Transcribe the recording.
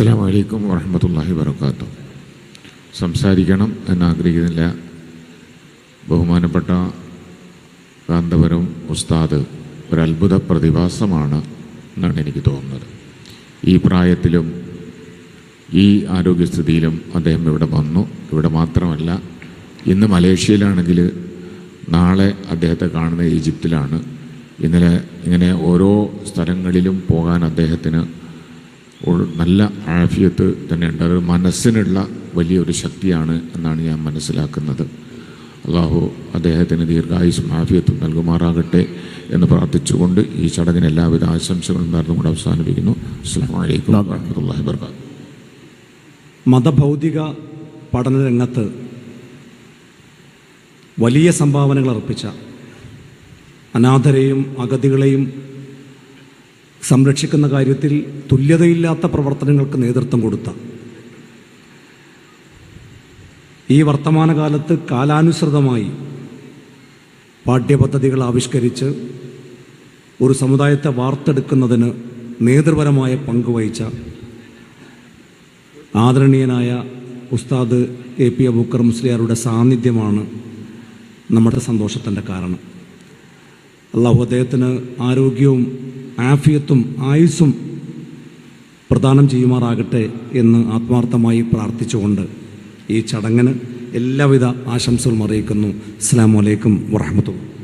അസ്സാം വലൈക്കും വറഹമത്തല്ലാഹി വർക്കാത്തു സംസാരിക്കണം എന്നാഗ്രഹിക്കുന്നില്ല. ബഹുമാനപ്പെട്ട കാന്തപുരം ഉസ്താദ് ഒരു പ്രതിഭാസമാണ് എന്നാണ് എനിക്ക് തോന്നുന്നത്. ഈ പ്രായത്തിലും ഈ ആരോഗ്യസ്ഥിതിയിലും അദ്ദേഹം ഇവിടെ വന്നു. ഇവിടെ മാത്രമല്ല ഇന്ന് മലേഷ്യയിലാണെങ്കിൽ നാളെ അദ്ദേഹത്തെ കാണുന്നത് ഈജിപ്തിലാണ്. ഇന്നലെ ഇങ്ങനെ ഓരോ സ്ഥലങ്ങളിലും പോകാൻ അദ്ദേഹത്തിന് നല്ല ആഫിയത്ത് തന്നെ ഉണ്ടാകും മനസ്സിനുള്ള വലിയൊരു ശക്തിയാണ് എന്നാണ് ഞാൻ മനസ്സിലാക്കുന്നത്. അള്ളാഹു അദ്ദേഹത്തിന് ദീർഘായുസും ആഫിയത്തും നൽകുമാറാകട്ടെ എന്ന് പ്രാർത്ഥിച്ചുകൊണ്ട് ഈ ചടങ്ങിന് എല്ലാവിധ ആശംസകളും നേർന്നുകൊണ്ട് അവസാനിപ്പിക്കുന്നു. അസ്സാം വലൈക്കും വാഹമത്തല്ലാഹി വർക്കാത്തു പഠന രംഗത്ത് വലിയ സംഭാവനകൾ അർപ്പിച്ച അനാഥരെയും അഗതികളെയും സംരക്ഷിക്കുന്ന കാര്യത്തിൽ തുല്യതയില്ലാത്ത പ്രവർത്തനങ്ങൾക്ക് നേതൃത്വം കൊടുത്ത. ഈ വർത്തമാനകാലത്ത് കാലാനുസൃതമായി പാഠ്യപദ്ധതികൾ ആവിഷ്കരിച്ച് ഒരു സമുദായത്തെ വാർത്തെടുക്കുന്നതിന് നേതൃപരമായ പങ്കുവഹിച്ച ആദരണീയനായ ഉസ്താദ് എ പി അബൂക്കർ മുസ്ലിയാരുടെ സാന്നിധ്യമാണ് നമ്മുടെ സന്തോഷത്തിന്റെ കാരണം. അള്ളാഹു അദ്ദേഹത്തിന് ആരോഗ്യവും ആഫിയത്തും ആയുസ്സും പ്രദാനം ചെയ്യുമാറാകട്ടെ എന്ന് ആത്മാർത്ഥമായി പ്രാർത്ഥിച്ചുകൊണ്ട് ഈ ചടങ്ങിന് എല്ലാവിധ ആശംസകളും അറിയിക്കുന്നു. അസ്സാം വലൈക്കും വറഹമത്തുള്ള